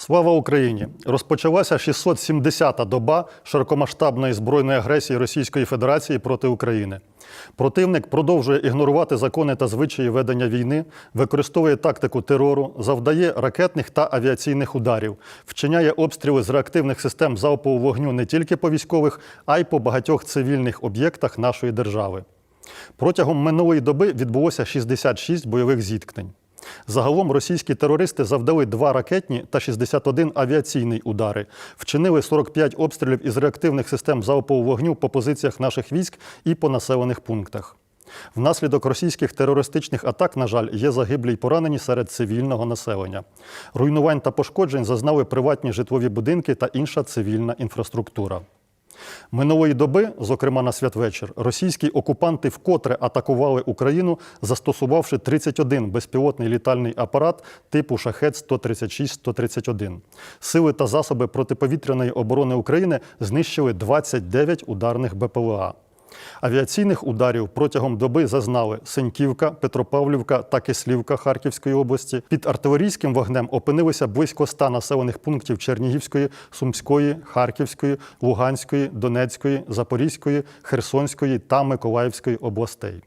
Слава Україні! Розпочалася 670-та доба широкомасштабної збройної агресії Російської Федерації проти України. Противник продовжує ігнорувати закони та звичаї ведення війни, використовує тактику терору, завдає ракетних та авіаційних ударів, вчиняє обстріли з реактивних систем залпового вогню не тільки по військових, а й по багатьох цивільних об'єктах нашої держави. Протягом минулої доби відбулося 66 бойових зіткнень. Загалом російські терористи завдали два ракетні та 61 авіаційний удари, вчинили 45 обстрілів із реактивних систем залпового вогню по позиціях наших військ і по населених пунктах. Внаслідок російських терористичних атак, на жаль, є загиблі й поранені серед цивільного населення. Руйнувань та пошкоджень зазнали приватні житлові будинки та інша цивільна інфраструктура. Минулої доби, зокрема на святвечір, російські окупанти вкотре атакували Україну, застосувавши 31 безпілотний літальний апарат типу шахет 136-131. Сили та засоби протиповітряної оборони України знищили 29 ударних БПЛА. Авіаційних ударів протягом доби зазнали Сеньківка, Петропавлівка та Кислівка Харківської області. Під артилерійським вогнем опинилися близько 100 населених пунктів Чернігівської, Сумської, Харківської, Луганської, Донецької, Запорізької, Херсонської та Миколаївської областей.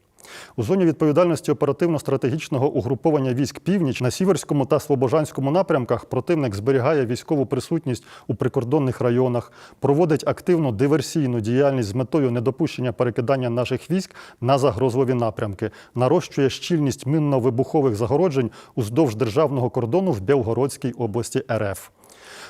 У зоні відповідальності оперативно-стратегічного угруповання військ північ на Сіверському та Слобожанському напрямках противник зберігає військову присутність у прикордонних районах, проводить активну диверсійну діяльність з метою недопущення перекидання наших військ на загрозливі напрямки, нарощує щільність минно-вибухових загороджень уздовж державного кордону в Білгородській області РФ.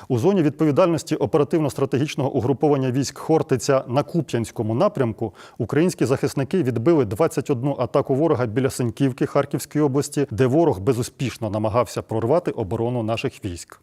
У зоні відповідальності оперативно-стратегічного угруповання військ Хортиця на Куп'янському напрямку українські захисники відбили 21 атаку ворога біля Сеньківки Харківської області, де ворог безуспішно намагався прорвати оборону наших військ.